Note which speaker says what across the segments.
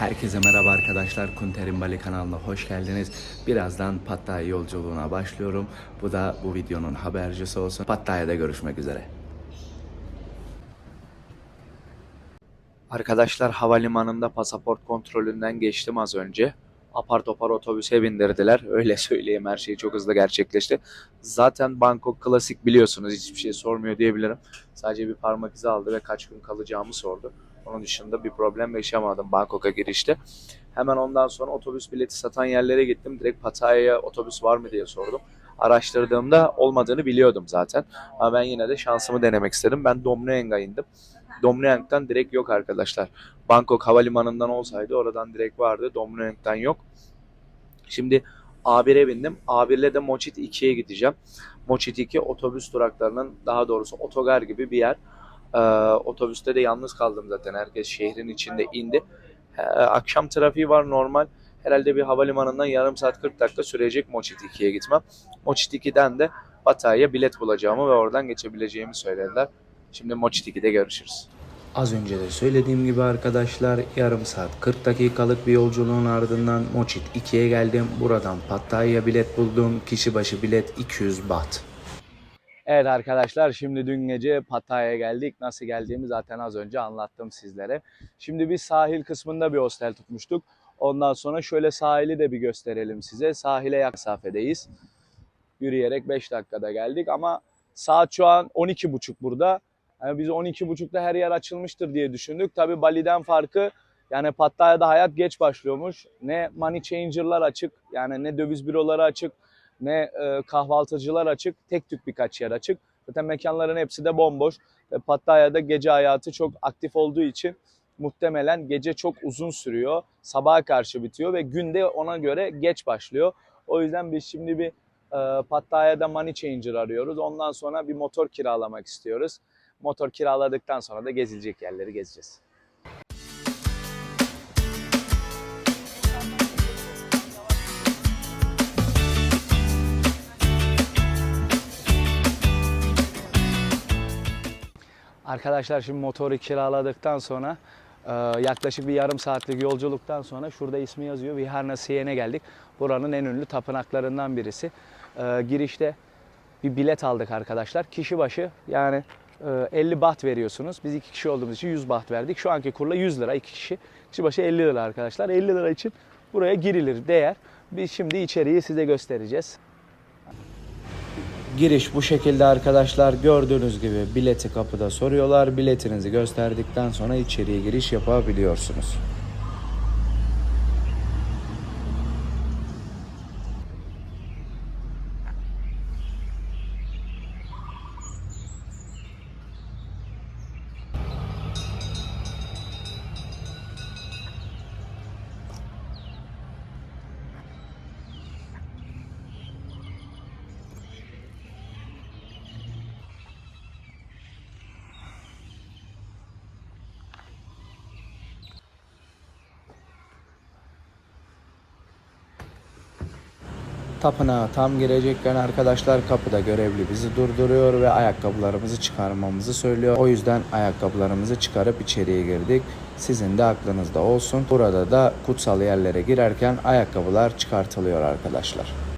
Speaker 1: Herkese merhaba arkadaşlar. Kunterin Bali kanalına hoş geldiniz. Birazdan Pattaya yolculuğuna başlıyorum. Bu da bu videonun habercisi olsun. Pattaya'da görüşmek üzere. Arkadaşlar havalimanında pasaport kontrolünden geçtim az önce. Apar topar otobüse bindirdiler. Öyle söyleyeyim her şey çok hızlı gerçekleşti. Zaten Bangkok klasik biliyorsunuz hiçbir şey sormuyor diyebilirim. Sadece bir parmak izi aldı ve kaç gün kalacağımı sordu. Onun dışında bir problem yaşamadım Bangkok'a girişte. Hemen ondan sonra otobüs bileti satan yerlere gittim. Direkt Pattaya'ya otobüs var mı diye sordum. Araştırdığımda olmadığını biliyordum zaten. Ama ben yine de şansımı denemek istedim. Ben Domnueng'a indim. Domnueng'den direkt yok arkadaşlar. Bangkok havalimanından olsaydı oradan direkt vardı. Domnueng'den yok. Şimdi A1'e bindim. A1'le de Mochit 2'ye gideceğim. Mochit 2 otobüs duraklarının daha doğrusu otogar gibi bir yer. Ee, otobüste de yalnız kaldım zaten. Herkes şehrin içinde indi. Ee, akşam trafiği var normal. Herhalde bir havalimanından yarım saat 40 dakika sürecek Mochit 2'ye gitmem. Mochit 2'den de Pattaya'ya bilet bulacağımı ve oradan geçebileceğimi söylediler. Şimdi Mochit 2'de görüşürüz. Az önce de söylediğim gibi arkadaşlar yarım saat 40 dakikalık bir yolculuğun ardından Mochit 2'ye geldim. Buradan Pattaya'ya bilet buldum. Kişi başı bilet 200 baht. Evet arkadaşlar şimdi dün gece Pattaya'ya geldik. Nasıl geldiğimi zaten az önce anlattım sizlere. Şimdi biz sahil kısmında bir hostel tutmuştuk. Ondan sonra şöyle sahili de bir gösterelim size. Sahile yakın mesafedeyiz. Yürüyerek 5 dakikada geldik ama saat şu an 12.30 burada. Yani biz 12.30'da her yer açılmıştır diye düşündük. Tabi Bali'den farkı yani Pattaya'da hayat geç başlıyormuş. Ne money changer'lar açık yani ne döviz büroları açık ne e, kahvaltıcılar açık. Tek tük birkaç yer açık. Zaten mekanların hepsi de bomboş. Ve Pattaya'da gece hayatı çok aktif olduğu için muhtemelen gece çok uzun sürüyor. Sabaha karşı bitiyor ve günde ona göre geç başlıyor. O yüzden biz şimdi bir e, Pattaya'da money changer arıyoruz. Ondan sonra bir motor kiralamak istiyoruz. Motor kiraladıktan sonra da gezilecek yerleri gezeceğiz. Arkadaşlar şimdi motoru kiraladıktan sonra e, yaklaşık bir yarım saatlik yolculuktan sonra şurada ismi yazıyor Viharna Siyen'e geldik. Buranın en ünlü tapınaklarından birisi. E, girişte bir bilet aldık arkadaşlar. Kişi başı yani e, 50 baht veriyorsunuz. Biz iki kişi olduğumuz için 100 baht verdik. Şu anki kurla 100 lira iki kişi. Kişi başı 50 lira arkadaşlar. 50 lira için buraya girilir değer. Biz şimdi içeriği size göstereceğiz. Giriş bu şekilde arkadaşlar. Gördüğünüz gibi bileti kapıda soruyorlar. Biletinizi gösterdikten sonra içeriye giriş yapabiliyorsunuz. Tapınağa tam girecekken arkadaşlar kapıda görevli bizi durduruyor ve ayakkabılarımızı çıkarmamızı söylüyor. O yüzden ayakkabılarımızı çıkarıp içeriye girdik. Sizin de aklınızda olsun. Burada da kutsal yerlere girerken ayakkabılar çıkartılıyor arkadaşlar.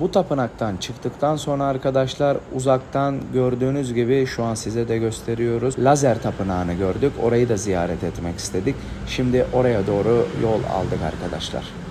Speaker 1: Bu tapınaktan çıktıktan sonra arkadaşlar uzaktan gördüğünüz gibi şu an size de gösteriyoruz. Lazer tapınağını gördük. Orayı da ziyaret etmek istedik. Şimdi oraya doğru yol aldık arkadaşlar.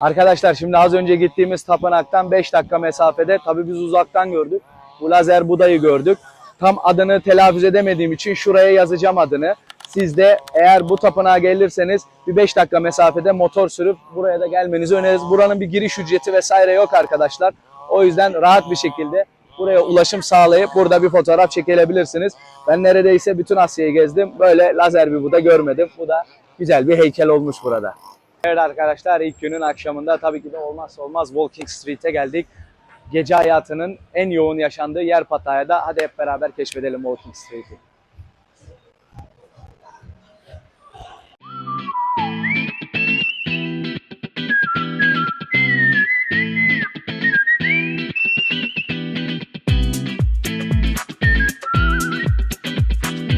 Speaker 1: Arkadaşlar şimdi az önce gittiğimiz tapınaktan 5 dakika mesafede tabii biz uzaktan gördük. Bu lazer budayı gördük. Tam adını telaffuz edemediğim için şuraya yazacağım adını. Siz de eğer bu tapınağa gelirseniz bir 5 dakika mesafede motor sürüp buraya da gelmenizi öneririz. Buranın bir giriş ücreti vesaire yok arkadaşlar. O yüzden rahat bir şekilde buraya ulaşım sağlayıp burada bir fotoğraf çekilebilirsiniz. Ben neredeyse bütün Asya'yı gezdim. Böyle lazer bir Buda görmedim. Bu da güzel bir heykel olmuş burada. Evet arkadaşlar ilk günün akşamında tabii ki de olmazsa olmaz Walking Street'e geldik. Gece hayatının en yoğun yaşandığı yer Pattaya'da. Hadi hep beraber keşfedelim Walking Street'i.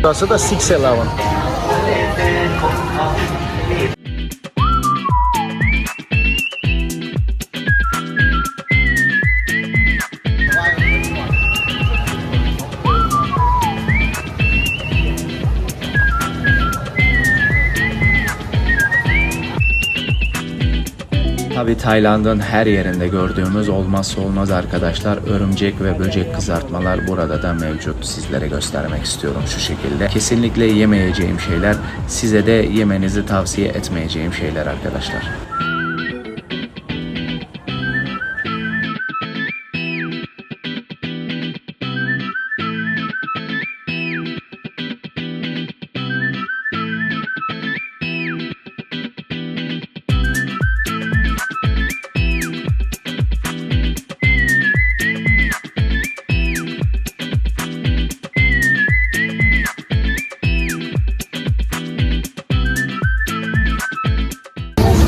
Speaker 1: Burası da
Speaker 2: 611. Tayland'ın her yerinde gördüğümüz olmazsa olmaz arkadaşlar örümcek ve böcek kızartmalar burada da mevcut. Sizlere göstermek istiyorum şu şekilde. Kesinlikle yemeyeceğim şeyler, size de yemenizi tavsiye etmeyeceğim şeyler arkadaşlar.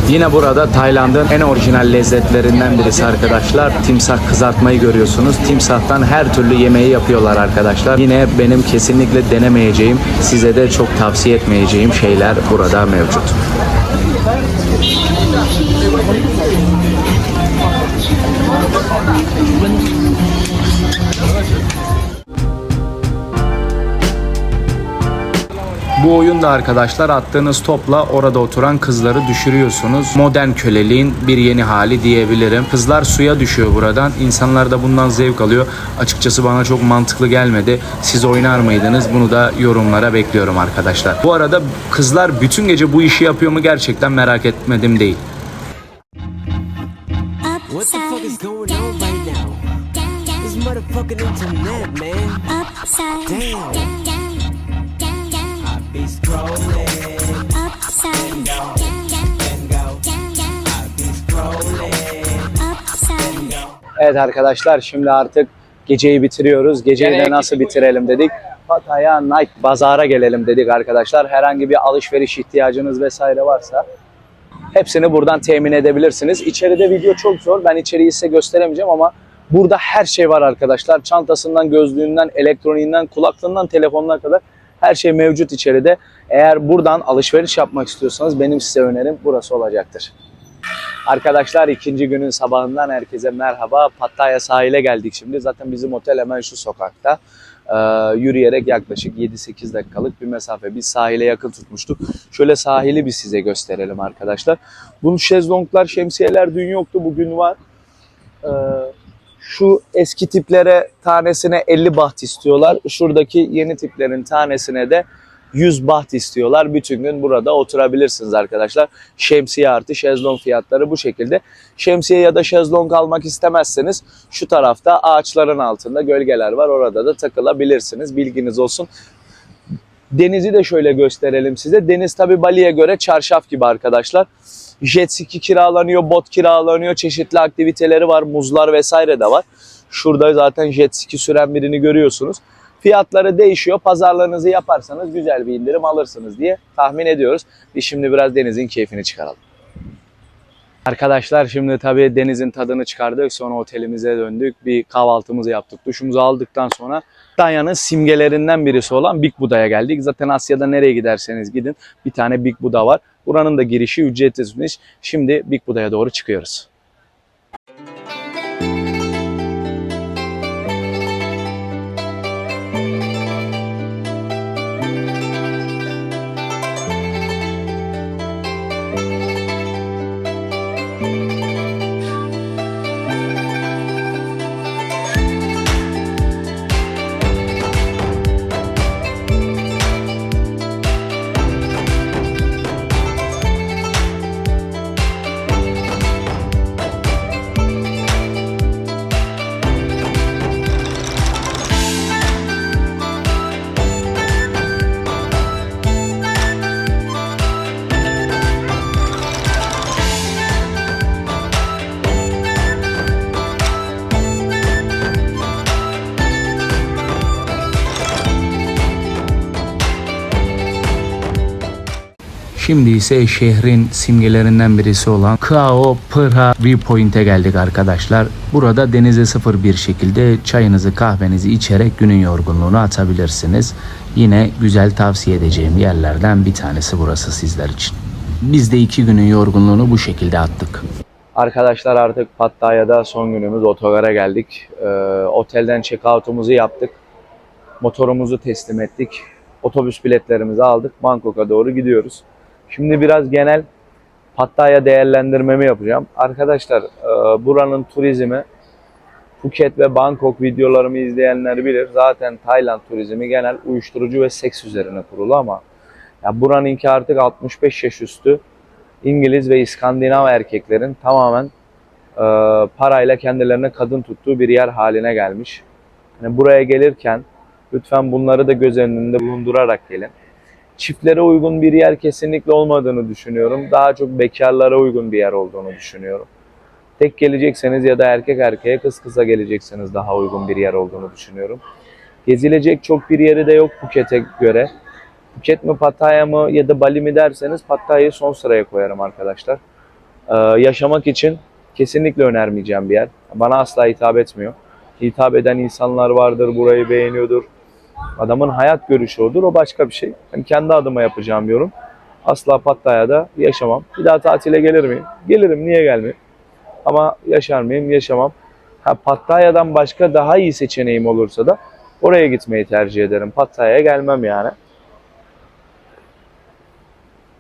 Speaker 2: Yine burada Tayland'ın en orijinal lezzetlerinden birisi arkadaşlar. Timsah kızartmayı görüyorsunuz. Timsahtan her türlü yemeği yapıyorlar arkadaşlar. Yine benim kesinlikle denemeyeceğim, size de çok tavsiye etmeyeceğim şeyler burada mevcut. Bu oyunda arkadaşlar attığınız topla orada oturan kızları düşürüyorsunuz. Modern köleliğin bir yeni hali diyebilirim. Kızlar suya düşüyor buradan. İnsanlar da bundan zevk alıyor. Açıkçası bana çok mantıklı gelmedi. Siz oynar mıydınız? Bunu da yorumlara bekliyorum arkadaşlar. Bu arada kızlar bütün gece bu işi yapıyor mu gerçekten merak etmedim değil.
Speaker 3: What the fuck is going on right now? This motherfucking internet, man. Damn.
Speaker 1: Evet arkadaşlar şimdi artık geceyi bitiriyoruz. Geceyi de nasıl bitirelim dedik. Pattaya Night Bazar'a gelelim dedik arkadaşlar. Herhangi bir alışveriş ihtiyacınız vesaire varsa hepsini buradan temin edebilirsiniz. İçeride video çok zor. Ben içeriği size gösteremeyeceğim ama burada her şey var arkadaşlar. Çantasından, gözlüğünden, elektroniğinden, kulaklığından, telefonuna kadar her şey mevcut içeride. Eğer buradan alışveriş yapmak istiyorsanız benim size önerim burası olacaktır. Arkadaşlar ikinci günün sabahından herkese merhaba. Pattaya sahile geldik şimdi. Zaten bizim otel hemen şu sokakta. Ee, yürüyerek yaklaşık 7-8 dakikalık bir mesafe. Biz sahile yakın tutmuştuk. Şöyle sahili bir size gösterelim arkadaşlar. Bu şezlonglar, şemsiyeler dün yoktu. Bugün var. Ee, şu eski tiplere tanesine 50 baht istiyorlar. Şuradaki yeni tiplerin tanesine de 100 baht istiyorlar. Bütün gün burada oturabilirsiniz arkadaşlar. Şemsiye artı şezlong fiyatları bu şekilde. Şemsiye ya da şezlong almak istemezseniz şu tarafta ağaçların altında gölgeler var. Orada da takılabilirsiniz. Bilginiz olsun. Denizi de şöyle gösterelim size. Deniz tabi Bali'ye göre çarşaf gibi arkadaşlar. Jet ski kiralanıyor, bot kiralanıyor, çeşitli aktiviteleri var, muzlar vesaire de var. Şurada zaten jet ski süren birini görüyorsunuz. Fiyatları değişiyor. Pazarlarınızı yaparsanız güzel bir indirim alırsınız diye tahmin ediyoruz. Biz şimdi biraz denizin keyfini çıkaralım. Arkadaşlar şimdi tabii denizin tadını çıkardık. Sonra otelimize döndük. Bir kahvaltımızı yaptık. Duşumuzu aldıktan sonra Danya'nın simgelerinden birisi olan Big Buda'ya geldik. Zaten Asya'da nereye giderseniz gidin bir tane Big Buda var. Buranın da girişi ücretsizmiş. Şimdi Big Buda'ya doğru çıkıyoruz. Şimdi ise şehrin simgelerinden birisi olan Kao Pırha Viewpoint'e geldik arkadaşlar. Burada denize sıfır bir şekilde çayınızı kahvenizi içerek günün yorgunluğunu atabilirsiniz. Yine güzel tavsiye edeceğim yerlerden bir tanesi burası sizler için. Biz de iki günün yorgunluğunu bu şekilde attık. Arkadaşlar artık Pattaya'da son günümüz otogara geldik. Ee, otelden check-out'umuzu yaptık. Motorumuzu teslim ettik. Otobüs biletlerimizi aldık. Bangkok'a doğru gidiyoruz. Şimdi biraz genel Pattaya değerlendirmemi yapacağım. Arkadaşlar e, buranın turizmi Phuket ve Bangkok videolarımı izleyenler bilir. Zaten Tayland turizmi genel uyuşturucu ve seks üzerine kurulu ama ya buranınki artık 65 yaş üstü İngiliz ve İskandinav erkeklerin tamamen e, parayla kendilerine kadın tuttuğu bir yer haline gelmiş. Yani buraya gelirken lütfen bunları da göz önünde bulundurarak gelin. Çiftlere uygun bir yer kesinlikle olmadığını düşünüyorum. Daha çok bekarlara uygun bir yer olduğunu düşünüyorum. Tek gelecekseniz ya da erkek erkeğe kız kıza gelecekseniz daha uygun bir yer olduğunu düşünüyorum. Gezilecek çok bir yeri de yok Phuket'e göre. Phuket mi Pattaya mı ya da Bali mi derseniz Pattaya'yı son sıraya koyarım arkadaşlar. Ee, yaşamak için kesinlikle önermeyeceğim bir yer. Bana asla hitap etmiyor. Hitap eden insanlar vardır, burayı beğeniyordur. Adamın hayat görüşü odur, o başka bir şey. Ben kendi adıma yapacağım yorum. Asla Pattaya'da yaşamam. Bir daha tatile gelir miyim? Gelirim, niye gelmeyeyim? Ama yaşar mıyım? Yaşamam. Ha, Pattaya'dan başka daha iyi seçeneğim olursa da oraya gitmeyi tercih ederim. Pattaya'ya gelmem yani.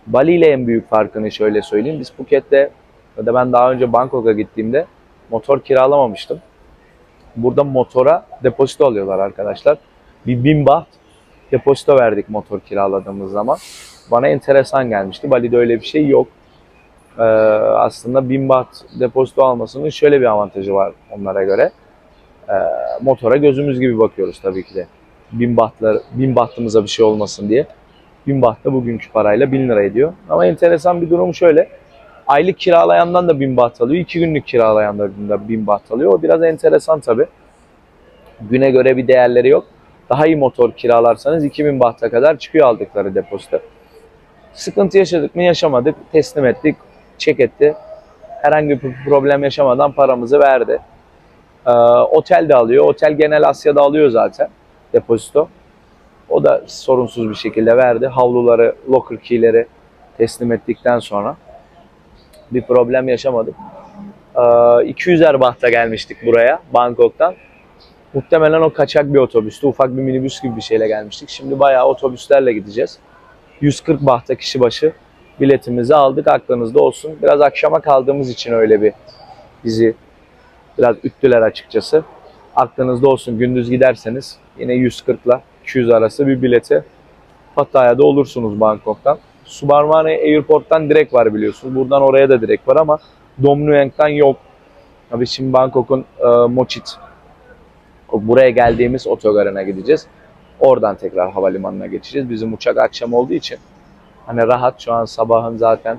Speaker 1: Bali ile en büyük farkını şöyle söyleyeyim. Biz Phuket'te ya da ben daha önce Bangkok'a gittiğimde motor kiralamamıştım. Burada motora depozito alıyorlar arkadaşlar. Bir bin baht depozito verdik motor kiraladığımız zaman. Bana enteresan gelmişti. Bali'de öyle bir şey yok. Ee, aslında bin baht depozito almasının şöyle bir avantajı var onlara göre. Ee, motora gözümüz gibi bakıyoruz tabii ki de. Bin bahtlar, bin bahtımıza bir şey olmasın diye. Bin baht da bugünkü parayla bin lira ediyor. Ama enteresan bir durum şöyle. Aylık kiralayandan da bin baht alıyor. iki günlük kiralayandan da bin baht alıyor. O biraz enteresan tabii. Güne göre bir değerleri yok. Daha iyi motor kiralarsanız 2000 bahta kadar çıkıyor aldıkları depozito. Sıkıntı yaşadık mı yaşamadık. Teslim ettik. Çek etti. Herhangi bir problem yaşamadan paramızı verdi. Ee, otel de alıyor. Otel genel Asya'da alıyor zaten depozito. O da sorunsuz bir şekilde verdi. Havluları, locker key'leri teslim ettikten sonra bir problem yaşamadık. Ee, 200'er bahta gelmiştik buraya Bangkok'tan. Muhtemelen o kaçak bir otobüstü. Ufak bir minibüs gibi bir şeyle gelmiştik. Şimdi bayağı otobüslerle gideceğiz. 140 bahta kişi başı biletimizi aldık. Aklınızda olsun. Biraz akşama kaldığımız için öyle bir bizi biraz üttüler açıkçası. Aklınızda olsun gündüz giderseniz yine 140 ile 200 arası bir bileti Pattaya'da olursunuz Bangkok'tan. Subarmani Airport'tan direkt var biliyorsunuz. Buradan oraya da direkt var ama Dom Nueng'den yok. Tabii şimdi Bangkok'un e, Mochit buraya geldiğimiz otogarına gideceğiz. Oradan tekrar havalimanına geçeceğiz. Bizim uçak akşam olduğu için hani rahat şu an sabahın zaten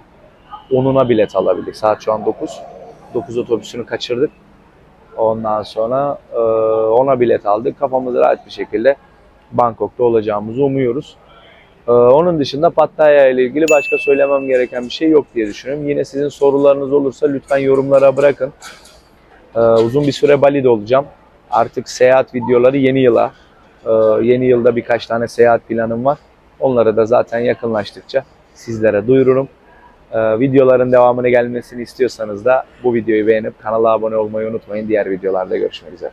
Speaker 1: 10'una bilet alabildik. Saat şu an 9. 9 otobüsünü kaçırdık. Ondan sonra e, ona bilet aldık. Kafamız rahat bir şekilde Bangkok'ta olacağımızı umuyoruz. E, onun dışında Pattaya ile ilgili başka söylemem gereken bir şey yok diye düşünüyorum. Yine sizin sorularınız olursa lütfen yorumlara bırakın. E, uzun bir süre Bali'de olacağım. Artık seyahat videoları yeni yıla. e, yeni yılda birkaç tane seyahat planım var. Onları da zaten yakınlaştıkça sizlere duyururum. E, videoların devamını gelmesini istiyorsanız da bu videoyu beğenip kanala abone olmayı unutmayın. Diğer videolarda görüşmek üzere.